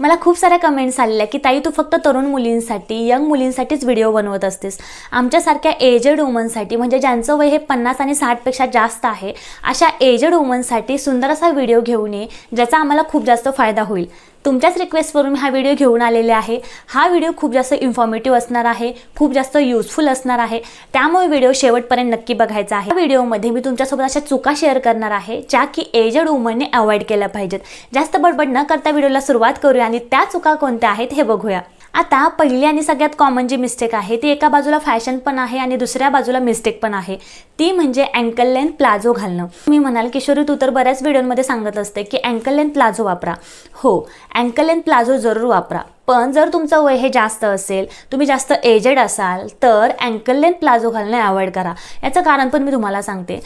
मला खूप साऱ्या कमेंट्स आलेल्या की ताई तू फक्त तरुण मुलींसाठी यंग मुलींसाठीच व्हिडिओ बनवत असतेस. आमच्यासारख्या एजेड वुमनसाठी म्हणजे ज्यांचं वय हे पन्नास आणि साठपेक्षा जास्त आहे अशा एजेड वुमनसाठी सुंदर असा व्हिडिओ घेऊन ये ज्याचा आम्हाला खूप जास्त फायदा होईल. तुमच्याच रिक्वेस्टवरून मी हा व्हिडिओ घेऊन आलेले आहे. हा व्हिडिओ खूप जास्त इन्फॉर्मेटिव्ह असणार आहे खूप जास्त युजफुल असणार आहे. त्यामुळे व्हिडिओ शेवटपर्यंत नक्की बघायचा आहे. व्हिडिओमध्ये मी तुमच्यासोबत अशा चुका शेअर करणार आहे ज्या की एजेड वुमनने अवॉइड केल्या पाहिजेत. जास्त बडबड न करता व्हिडिओला सुरुवात करूया आणि त्या चुका कोणत्या आहेत हे बघूया. आता पहिली आणि सगळ्यात कॉमन जी मिस्टेक आहे ती एका बाजूला फॅशन पण आहे आणि दुसऱ्या बाजूला मिस्टेक पण आहे. ती म्हणजे अँकल लेंथ प्लाझो घालणं. मी म्हणाल किशोरी तू तर बऱ्याच व्हिडिओमध्ये सांगत असते की अँकल लेंथ प्लाझो वापरा. हो अँकल लेंथ प्लाझो जरूर वापरा. पण जर तुमचं वय हे जास्त असेल तुम्ही जास्त एजेड असाल तर अँकल लेंथ प्लाझो घालणं अवॉइड करा. याचं कारण पण मी तुम्हाला सांगते.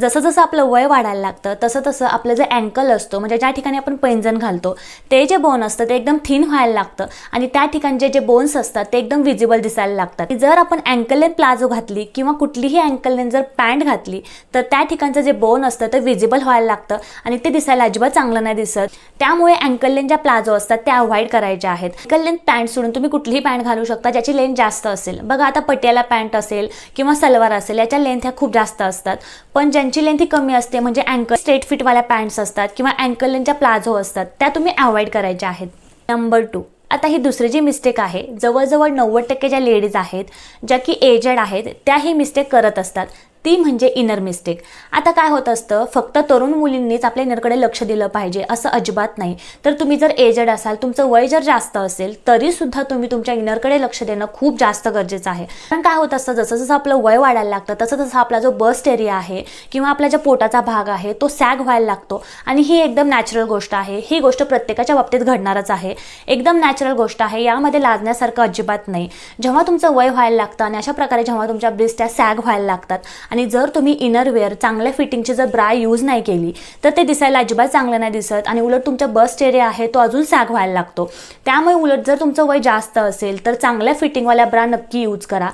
जसं जसं आपलं वय वाढायला लागतं तसं तसं आपलं जे अँकल असतो म्हणजे ज्या ठिकाणी आपण पैंजण घालतो ते जे बोन असतं ते एकदम थिन व्हायला लागतं. आणि त्या ठिकाणचे जे बोन्स असतात ते एकदम विजिबल दिसायला लागतात. जर आपण अँकल लेंथ प्लाझो घातली किंवा कुठलीही अँकल लेंथ जर पॅन्ट घातली तर त्या ठिकाणचं जे बोन असतं ते विजिबल व्हायला लागतं. आणि ते दिसायला अजिबात चांगलं नाही दिसत. त्यामुळे अँकल लेंथ ज्या प्लाझो असतात त्या अवॉइड करायच्या आहेत. लेंथ पॅन्ट सोडून तुम्ही कुठलीही पॅन्ट घालू शकता ज्याची लेंथ जास्त असेल. बघा आता पटियाला पॅन्ट असेल किंवा सलवार असेल याच्या लेंथ ह्या खूप जास्त असतात. पण ज्यांची लेंथ ही कमी असते म्हणजे अँकल स्ट्रेट फिटवाल्या पॅन्ट्स असतात किंवा अँकल लेंथच्या प्लाझो असतात त्या तुम्ही अवॉइड करायच्या आहेत. नंबर टू आता ही दुसरी जी मिस्टेक आहे जवळजवळ नव्वद टक्के ज्या लेडीज आहेत ज्या की एजेड आहेत त्या ही मिस्टेक करत असतात. ती म्हणजे इनर मिस्टेक आता काय होत असतं फक्त तरुण मुलींनीच आपल्या इनरकडे लक्ष दिलं पाहिजे असं अजिबात नाही. तर तुम्ही जर एजेड असाल तुमचं वय जर जास्त असेल तरी सुद्धा तुम्ही तुमच्या इनरकडे लक्ष देणं खूप जास्त गरजेचं आहे. कारण काय होत असतं जसं जसं आपलं वय वाढायला लागतं तसं तसं आपला जो बस्ट एरिया आहे किंवा आपला जो पोटाचा भाग आहे तो सॅग व्हायला लागतो. आणि ही एकदम नॅचरल गोष्ट आहे. ही गोष्ट प्रत्येकाच्या बाबतीत घडणारच आहे. एकदम नॅचरल गोष्ट आहे. यामध्ये लाजण्यासारखं अजिबात नाही. जेव्हा तुमचं वय व्हायला लागतं आणि अशा प्रकारे जेव्हा तुमच्या ब्रिस्ट्या सॅग व्हायला लागतात आणि जर तुम्ही इनरवेअर चांगल्या फिटिंगची जर ब्रा यूज नाही केली तर ते दिसायला अजिबात चांगलं नाही दिसत आणि उलट तुमचा बस्ट एरिया आहे तो अजून सॅग व्हायला लागतो. त्यामुळे उलट जर तुमचं वय जास्त असेल तर चांगल्या फिटिंगवाल्या ब्रा नक्की यूज करा.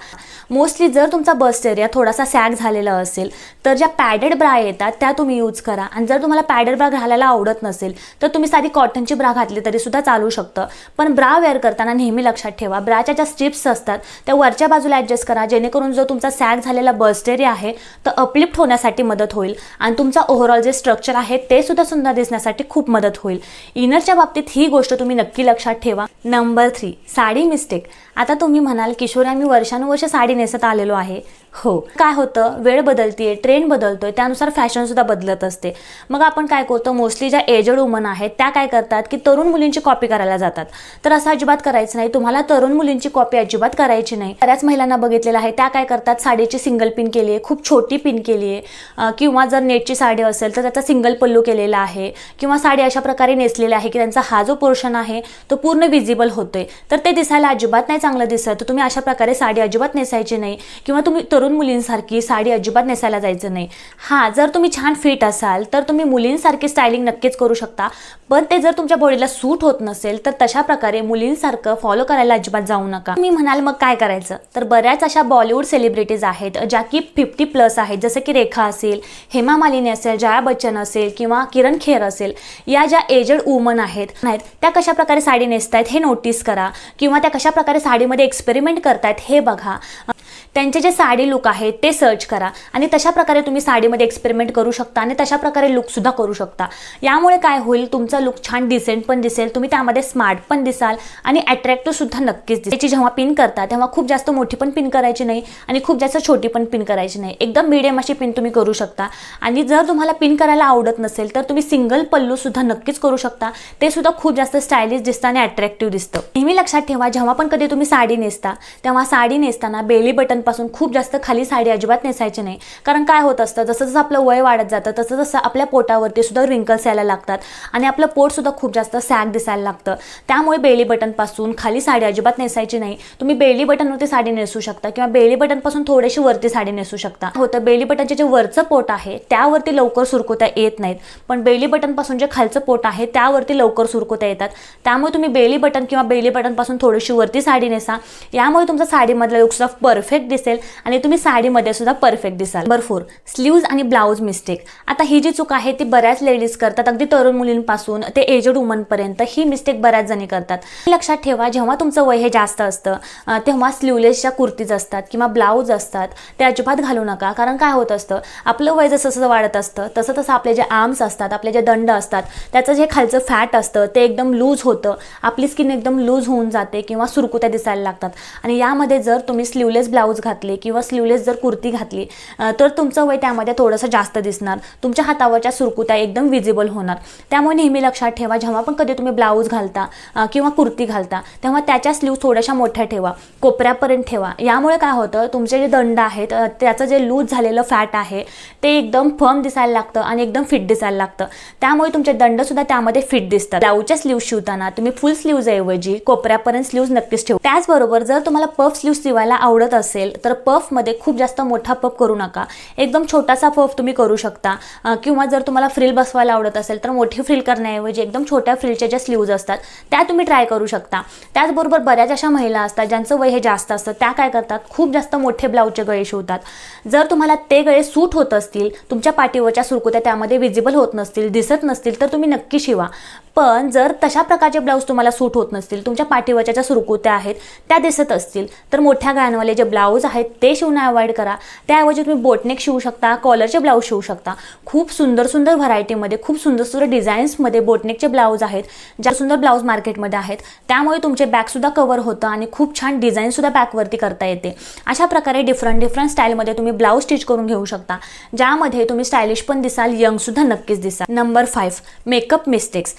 मोस्टली जर तुमचा बस्ट एरिया थोडासा सॅग झालेला असेल तर ज्या पॅडेड ब्रा येतात त्या तुम्ही यूज करा. आणि जर तुम्हाला पॅडेड ब्रा घालायला आवडत नसेल तर तुम्ही साधी कॉटनची ब्रा घातली तरी सुद्धा चालू शकतं. पण ब्रा वेअर करताना नेहमी लक्षात ठेवा ब्राच्या ज्या स्ट्रिप्स असतात त्या वरच्या बाजूला ॲडजस्ट करा जेणेकरून जो तुमचा सॅग झालेला बस्ट एरिया आहे तर अपलिफ्ट होण्यासाठी मदत होईल. आणि तुमचा ओव्हरऑल जे स्ट्रक्चर आहे ते सुद्धा सुंदर दिसण्यासाठी खूप मदत होईल. इनरच्या बाबतीत ही गोष्ट तुम्ही नक्की लक्षात ठेवा. नंबर थ्री साडी मिस्टेक आता तुम्ही म्हणाल किशोर आम्ही वर्षानुवर्ष साडी नेसत आलेलो आहे. हो. काय होतं? वेळ बदलतीये ट्रेंड बदलतोय त्यानुसार फॅशन सुद्धा बदलत असते. मग आपण काय करतो? मोस्टली ज्या एजड वुमन आहेत त्या काय करतात? की तरुण मुलींची कॉपी करायला जातात. तर असं अजिबात करायचं नाही. तुम्हाला तरुण मुलींची कॉपी अजिबात करायची नाही. बऱ्याच महिलांना बघितलेलं आहे त्या काय करतात? साडीची सिंगल पिन केली आहे खूप छोटी पिन केली आहे किंवा जर नेटची साडी असेल तर त्याचा सिंगल पल्लू केलेला आहे. किंवा साडी अशा प्रकारे नेसलेली आहे की त्यांचा हा जो पोर्शन आहे तो पूर्ण विजिबल होतोय. तर ते दिसायला अजिबात नाही चांगलं दिसत. तर तुम्ही अशा प्रकारे साडी अजिबात नेसायची नाही. किंवा तुम्ही तरुण मुलींसारखी साडी अजिबात नेसायला जायचं नाही. हां जर तुम्ही छान फिट असाल तर तुम्ही मुलींसारखी स्टायलिंग नक्कीच करू शकता. पण ते जर तुमच्या बॉडीला सूट होत नसेल तर तशा प्रकारे मुलींसारखं फॉलो करायला अजिबात जाऊ नका. मी म्हणाल मग काय करायचं? तर बऱ्याच अशा बॉलिवूड सेलिब्रिटीज आहेत ज्या की फिफ्टी प्लस आहेत. जसं की रेखा असेल हेमा मालिनी असेल जया बच्चन असेल किंवा किरण खेर असेल या ज्या एजड वुमन आहेत नाहीत त्या कशा प्रकारे साडी नेसतायत हे नोटीस करा किंवा त्या कशा प्रकारे साडीमध्ये एक्सपेरिमेंट करतायत हे बघा. त्यांचे जे साडी लुक आहेत ते सर्च करा. आणि तशा प्रकारे तुम्ही साडीमध्ये एक्सपेरिमेंट करू शकता आणि तशा प्रकारे लुकसुद्धा करू शकता. यामुळे काय होईल तुमचा लुक छान डिसेंट पण दिसेल तुम्ही त्यामध्ये स्मार्ट पण दिसाल आणि अट्रॅक्टिव्हसुद्धा नक्कीच दिसेल. त्याची जेव्हा पिन करता तेव्हा खूप जास्त मोठी पण पिन करायची नाही आणि खूप जास्त छोटी पण पिन करायची नाही. एकदम मिडियम अशी पिन तुम्ही करू शकता. आणि जर तुम्हाला पिन करायला आवडत नसेल तर तुम्ही सिंगल पल्लूसुद्धा नक्कीच करू शकता. ते सुद्धा खूप जास्त स्टायलिश दिसतं आणि अट्रॅक्टिव्ह दिसतं. नेहमी लक्षात ठेवा जेव्हा पण कधी तुम्ही साडी नेसता तेव्हा साडी नेसताना बेली बटन पासून खूप जास्त खाली साडी अजिबात नेसायची नाही. कारण काय होत असतं जसं जसं आपलं वय वाढत जातं तसं जसं आपल्या पोटावरती सुद्धा रिंकल्स यायला लागतात. आणि आपलं पोट सुद्धा खूप जास्त सॅग दिसायला लागतं. त्यामुळे बेली बटनपासून खाली साडी अजिबात नेसायची नाही. तुम्ही बेली बटनवरती साडी नेसू शकता किंवा बेली बटनपासून थोडीशी वरती साडी नेसू शकता. होतं बेली बटनचे जे वरचं पोट आहे त्यावरती लवकर सुरकुत्या येत नाहीत. पण बेली बटनपासून जे खालचं पोट आहे त्यावरती लवकर सुरकुत्या येतात. त्यामुळे तुम्ही बेली बटन किंवा बेली बटनपासून थोडीशी वरती साडी नेसा. यामुळे तुमचा साडीमधला लुक्स ऑफ परफेक्ट दिसेल आणि तुम्ही साडीमध्ये सुद्धा परफेक्ट दिसाल. नंबर फोर स्लीव्ज आणि ब्लाऊज मिस्टेक आता ही जी चूक आहे ती बऱ्याच लेडीज करतात. अगदी तरुण मुलींपासून ते एजड वुमनपर्यंत ही मिस्टेक बऱ्याच जणी करतात. लक्षात ठेवा जेव्हा तुमचं वय हे जास्त असतं तेव्हा स्लीवलेसच्या कुर्तीज असतात किंवा ब्लाऊज असतात ते अजिबात घालू नका. कारण काय होत असतं आपलं वय जसं जसं वाढत असतं तसं तसं आपले जे आर्म्स असतात आपले जे दंड असतात त्याचं जे खालचं फॅट असतं ते एकदम लूज होतं. आपली स्किन एकदम लूज होऊन जाते किंवा सुरकुत्या दिसायला लागतात. आणि यामध्ये जर तुम्ही स्लीवलेस ब्लाऊज घातले किंवा स्लीवलेस जर कुर्ती घातली तर तुमचं वय त्यामध्ये थोडंसं जास्त दिसणार. तुमच्या हातावरच्या सुरकुत्या एकदम विजिबल होणार. त्यामुळे नेहमी लक्षात ठेवा जेव्हा पण कधी तुम्ही ब्लाऊज घालता किंवा कुर्ती घालता तेव्हा त्याच्या स्लीव थोड्याशा मोठ्या ठेवा. कोपऱ्यापर्यंत ठेवा. यामुळे काय होतं तुमचे जे दंड आहेत त्याचं जे लूज झालेलं फॅट आहे ते एकदम फर्म दिसायला लागतं आणि एकदम फिट दिसायला लागतं. त्यामुळे तुमचे दंडसुद्धा त्यामध्ये फिट दिसतात. ब्लाऊजच्या स्लीव शिवताना तुम्ही फुल स्लीव्ज ऐवजी कोपऱ्यापर्यंत स्लीव्ज नक्कीच ठेवा. त्याचबरोबर जर तुम्हाला पफ स्लीव्ज शिवायला आवडत असेल तर पफमध्ये खूप जास्त मोठा पफ करू नका. एकदम छोटासा पफ तुम्ही करू शकता. किंवा जर तुम्हाला फ्रिल बसवायला आवडत असेल तर मोठी फ्रिल करण्याऐवजी एकदम छोट्या फ्रिलच्या ज्या स्लीव्ज असतात त्या तुम्ही ट्राय करू शकता. त्याचबरोबर बऱ्याच अशा महिला असतात ज्यांचं वय हे जास्त असतं त्या काय करतात? खूप जास्त मोठे ब्लाऊजचे गळे शिवतात. जर तुम्हाला ते गळे सूट होत असतील तुमच्या पाठीवरच्या सुरकुत्या त्यामध्ये विजिबल होत नसतील दिसत नसतील तर तुम्ही नक्की शिवा. पण जर तशा प्रकारचे ब्लाऊज तुम्हाला सूट होत नसतील तुमच्या पाठीवरच्या ज्या सुरकुत्या आहेत त्या दिसत असतील तर मोठ्या गाण्यांवाले जे ब्लाऊज आहेत ते शिवणं अवॉइड करा. त्याऐवजी तुम्ही बोटनेक शिवू शकता कॉलरचे ब्लाऊज शिवू शकता. खूप सुंदर सुंदर व्हरायटीमध्ये खूप सुंदर सुंदर डिझाईन्समध्ये बोटनेकचे ब्लाऊज आहेत ज्या सुंदर ब्लाऊज मार्केटमध्ये आहेत. त्यामुळे तुमचे बॅगसुद्धा कवर होतं आणि खूप छान डिझाईनसुद्धा बॅकवरती करता येते. अशा प्रकारे डिफरंट डिफरंट स्टाईलमध्ये तुम्ही ब्लाऊज स्टिच करून घेऊ शकता. ज्यामध्ये तुम्ही स्टायलिश पण दिसाल यंगसुद्धा नक्कीच दिसाल. नंबर फाईव्ह मेकअप मिस्टेक्स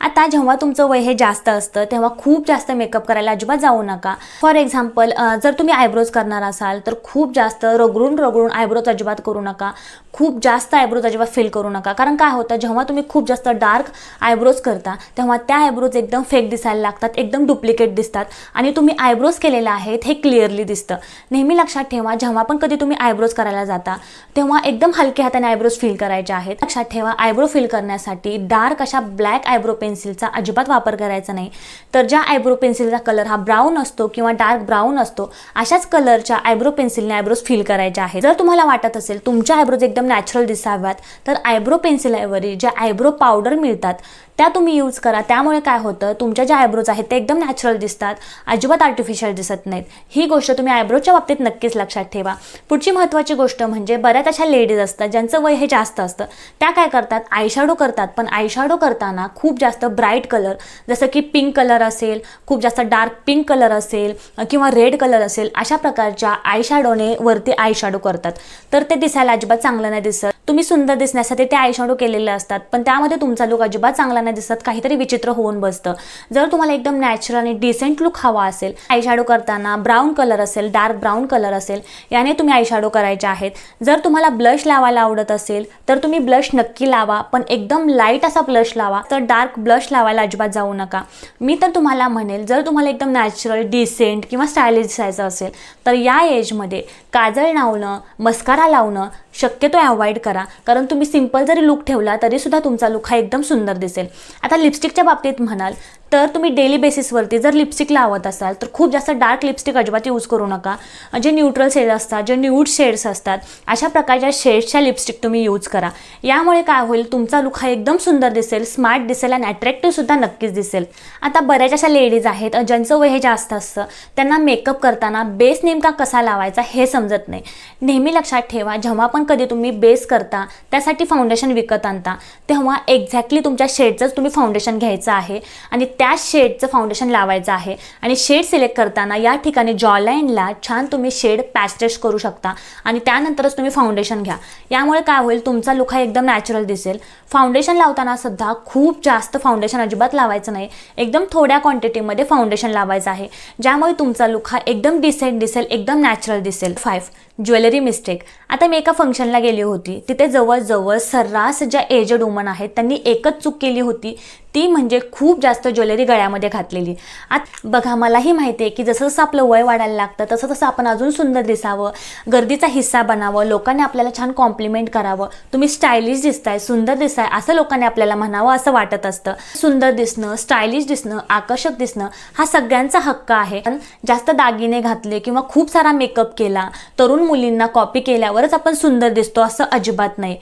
आता जेव्हा तुमचं वय हे जास्त असतं तेव्हा खूप जास्त मेकअप करायला अजिबात जाऊ नका. फॉर एक्झाम्पल जर तुम्ही आयब्रोज करणार असाल तर खूप जास्त रगडून रगडून आयब्रोज अजिबात करू नका. खूप जास्त आयब्रोज अजिबात फील करू नका. कारण काय होतं जेव्हा तुम्ही खूप जास्त डार्क आयब्रोज करता तेव्हा त्या आयब्रोज एकदम फेक दिसायला लागतात एकदम डुप्लिकेट दिसतात. आणि तुम्ही आयब्रोज केलेले आहेत हे क्लिअरली दिसतं. नेहमी लक्षात ठेवा जेव्हा पण कधी तुम्ही आयब्रोज करायला जाता तेव्हा एकदम हलक्या हाताने आयब्रोज फील करायचे आहेत. लक्षात ठेवा आयब्रो फील करण्यासाठी डार्क अशा ब्लॅक आयब्रो पेन्सिलचा अजिबात वापर करायचा नाही. तर ज्या आयब्रो पेन्सिलचा कलर हा ब्राऊन असतो किंवा डार्क ब्राऊन असतो अशाच कलरच्या आयब्रो पेन्सिलने आयब्रोज फील करायचे आहे जर तुम्हाला वाटत असेल तुमच्या आयब्रोज एकदम नॅचरल दिसाव्यात तर आयब्रो पेन्सिलऐवजी ज्या आयब्रो पावडर मिळतात त्या तुम्ही यूज करा. त्यामुळे काय होतं तुमच्या ज्या आयब्रोज आहेत ते एकदम नॅचरल दिसतात. अजिबात आर्टिफिशियल दिसत नाहीत. ही गोष्ट तुम्ही आयब्रोच्या बाबतीत नक्कीच लक्षात ठेवा. पुढची महत्त्वाची गोष्ट म्हणजे बऱ्याच अशा लेडीज असतात ज्यांचं वय हे जास्त असतं. त्या काय करतात आयशॅडो करतात पण आयशॅडो करताना खूप जास्त ब्राईट कलर जसं की पिंक कलर असेल खूप जास्त डार्क पिंक कलर असेल किंवा रेड कलर असेल अशा प्रकारचे प्रकारच्या आयशॅडोने वरती आयशॅडो करतात. तर ते दिसायला अजिबात चांगलं नाही दिसत. तुम्ही सुंदर दिसण्यासाठी ते आयशॅडो केलेले असतात. पण त्यामध्ये तुमचा लुक अजिबात चांगला नाही दिसत. काहीतरी विचित्र होऊन बसतं. जर तुम्हाला एकदम नॅचरल आणि डिसेंट लुक हवा असेल आयशॅडो करताना ब्राऊन कलर असेल डार्क ब्राऊन कलर असेल याने तुम्ही आयशॅडो करायचे आहेत. जर तुम्हाला ब्लश लावायला आवडत असेल तर तुम्ही ब्लश नक्की लावा. पण एकदम लाइट असा ब्लश लावा तर डार्क ब्लश लावायला अजिबात जाऊ नका. मी तर तुम्हाला म्हणेल जर तुम्हाला एकदम नॅचरल डिसेंट किंवा स्टायलिश दिसायचं असेल तर या एजमध्ये काजळ लावणं मस्कारा लावणं शक्यतो अवॉइड करा. कारण तुम्ही सिंपल जरी लुक ठेवला तरीसुद्धा तुमचा लुक हा एकदम सुंदर दिसेल. आता लिपस्टिकच्या बाबतीत म्हणाल तर तुम्ही डेली बेसिसवरती जर लिपस्टिक लावत असाल तर खूप जास्त डार्क लिपस्टिक अजिबात यूज करू नका. जे न्यूट्रल शेड असतात जे न्यूड शेड्स असतात अशा प्रकारच्या शेड्सच्या लिपस्टिक तुम्ही यूज करा. यामुळे काय होईल तुमचा लुक हा एकदम सुंदर दिसेल स्मार्ट दिसेल आणि अट्रॅक्टिव्हसुद्धा नक्कीच दिसेल. आता बऱ्याच अशा लेडीज आहेत ज्यांचं वय हे जास्त असतं त्यांना मेकअप करताना बेस नेमका कसा लावायचा हे समजत नाही. नेहमी लक्षात ठेवा जेव्हा पण कधी तुम्ही बेस करता त्यासाठी फाउंडेशन विकत आणता तेव्हा एक्झॅक्टली तुमच्या शेडचंच तुम्ही फाउंडेशन घ्यायचं आहे आणि त्या शेडचं फाउंडेशन लावायचं आहे आणि शेड सिलेक्ट करताना या ठिकाणी जॉलाईनला छान तुम्ही शेड पॅस्टेश करू शकता आणि त्यानंतरच तुम्ही फाउंडेशन घ्या. यामुळे काय होईल तुमचा लुक हा एकदम नॅचरल दिसेल. फाउंडेशन लावताना सुद्धा खूप जास्त फाउंडेशन अजिबात लावायचं नाही. एकदम थोड्या क्वांटिटीमध्ये फाउंडेशन लावायचं आहे. ज्यामुळे तुमचा लुक हा एकदम डिसेंट दिसेल एकदम नॅचरल दिसेल. फाईव्ह ज्वेलरी मिस्टेक आता मी एका फंक्शनला गेली होती. तिथे जवळजवळ सर्रास ज्या एजड वुमन आहेत त्यांनी एकच चूक केली होती. ती म्हणजे खूप जास्त ज्वेलरी गळ्यामध्ये घातलेली. आत बघा मलाही माहिती आहे की जसं जसं आपलं वय वाढायला लागतं तसं तसं आपण अजून सुंदर दिसावं गर्दीचा हिस्सा बनावं लोकांनी आपल्याला छान कॉम्प्लिमेंट करावं. तुम्ही स्टायलिश दिसताय सुंदर दिसताय असं लोकांनी आपल्याला म्हणावं असं वाटत असतं. सुंदर दिसणं स्टायलिश दिसणं आकर्षक दिसणं हा सगळ्यांचा हक्क आहे. पण जास्त दागिने घातले किंवा खूप सारा मेकअप केला. तरुण मुलींना कॉपी केल्यावरच आपण सुंदर दिसतो असं अजिबात नाही.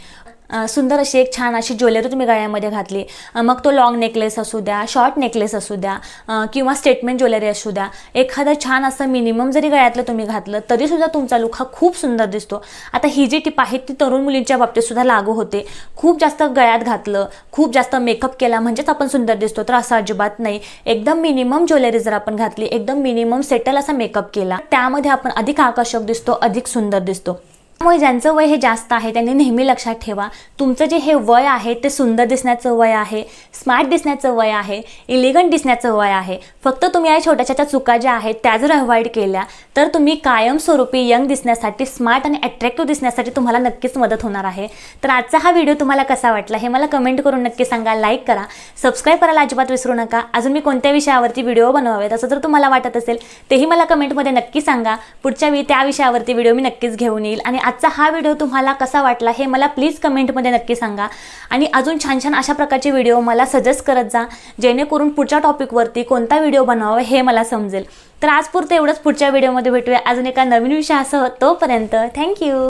सुंदर अशी एक छान अशी ज्वेलरी तुम्ही गळ्यामध्ये घातली. मग तो लॉंग नेकलेस असू द्या शॉर्ट नेकलेस असू द्या किंवा स्टेटमेंट ज्वेलरी असू द्या एखादं छान असं मिनिमम जरी गळ्यातलं तुम्ही घातलं तरीसुद्धा तुमचा लुक हा खूप सुंदर दिसतो. आता ही जी टिप आहे ती तरुण मुलींच्या बाबतीतसुद्धा लागू होते. खूप जास्त गळ्यात घातलं खूप जास्त मेकअप केला म्हणजेच आपण सुंदर दिसतो तर असं अजिबात नाही. एकदम मिनिमम ज्वेलरी जर आपण घातली एकदम मिनिमम सेटल असा मेकअप केला त्यामध्ये आपण अधिक आकर्षक दिसतो अधिक सुंदर दिसतो. त्यामुळे ज्यांचं वय हे जास्त आहे त्यांनी नेहमी लक्षात ठेवा. तुमचं जे हे वय आहे ते सुंदर दिसण्याचं वय आहे स्मार्ट दिसण्याचं वय आहे इलिगंट दिसण्याचं वय आहे. फक्त तुम्ही या छोट्या छोट्या चुका ज्या आहेत त्या जर अवॉइड केल्या तर तुम्ही कायमस्वरूपी यंग दिसण्यासाठी स्मार्ट आणि अट्रॅक्टिव्ह दिसण्यासाठी तुम्हाला नक्कीच मदत होणार आहे. तर आजचा हा व्हिडिओ तुम्हाला कसा वाटला हे मला कमेंट करून नक्की सांगा लाईक करा. सबस्क्राईब करायला अजिबात विसरू नका. अजून मी कोणत्या विषयावरती व्हिडिओ बनवावेत असं जर तुम्हाला वाटत असेल तेही मला कमेंटमध्ये नक्की सांगा. पुढच्या वेळी त्या विषयावरती व्हिडिओ मी नक्कीच घेऊन येईल आणि आजचा हा व्हिडिओ तुम्हाला कसा वाटला हे मला प्लीज कमेंटमध्ये नक्की सांगा. आणि अजून छान छान अशा प्रकारचे व्हिडिओ मला सजेस्ट करत जा जेणेकरून पुढच्या टॉपिकवरती कोणता व्हिडिओ बनवावा हे मला समजेल. तर आजपुरतं एवढंच. पुढच्या व्हिडिओमध्ये भेटूया. अजून एका नवीन विषयासह तोपर्यंत थँक्यू